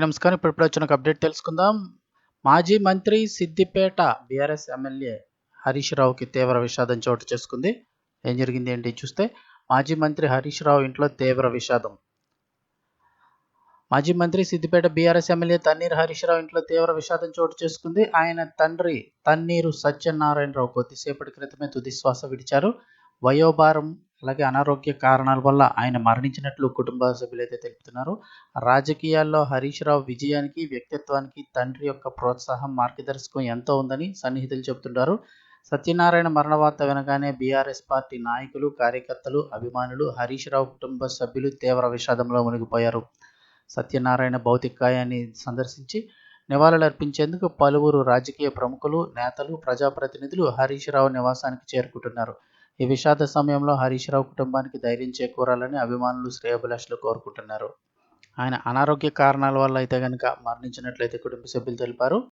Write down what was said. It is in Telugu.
నమస్కారం. ఇప్పుడు వచ్చిన ఒక అప్డేట్ తెలుసుకుందాం. మాజీ మంత్రి సిద్దిపేట బీఆర్ఎస్ ఎమ్మెల్యే హరీష్ రావుకి తీవ్ర విషాదం చోటు చేసుకుంది. ఏం జరిగింది ఏంటి చూస్తే మాజీ మంత్రి హరీష్ రావు ఇంట్లో తీవ్ర విషాదం. మాజీ మంత్రి సిద్దిపేట బీఆర్ఎస్ ఎమ్మెల్యే తన్నీరు హరీష్ రావు ఇంట్లో తీవ్ర విషాదం చోటు చేసుకుంది. ఆయన తండ్రి తన్నీరు సత్యనారాయణరావు కొద్దిసేపటి క్రితమే తుదిశ్వాస విడిచారు. వయోభారం అలాగే అనారోగ్య కారణాల వల్ల ఆయన మరణించినట్లు కుటుంబ సభ్యులైతే తెలుపుతున్నారు. రాజకీయాల్లో హరీష్ రావు విజయానికి వ్యక్తిత్వానికి తండ్రి యొక్క ప్రోత్సాహం మార్గదర్శకం ఎంతో ఉందని సన్నిహితులు చెబుతుంటారు. సత్యనారాయణ మరణ వార్త వినగానే బీఆర్ఎస్ పార్టీ నాయకులు కార్యకర్తలు అభిమానులు హరీష్ రావు కుటుంబ సభ్యులు తీవ్ర విషాదంలో మునిగిపోయారు. సత్యనారాయణ భౌతికాయాన్ని సందర్శించి నివాళులర్పించేందుకు పలువురు రాజకీయ ప్రముఖులు నేతలు ప్రజాప్రతినిధులు హరీష్ రావు నివాసానికి చేరుకుంటున్నారు. ఈ విషాద సమయంలో హరీష్ రావు కుటుంబానికి ధైర్యం చేకూరాలని అభిమానులు శ్రేయభిలాషులు కోరుకుంటున్నారు. ఆయన అనారోగ్య కారణాల వల్ల అయితే కనుక మరణించినట్లయితే కుటుంబ సభ్యులు తెలిపారు.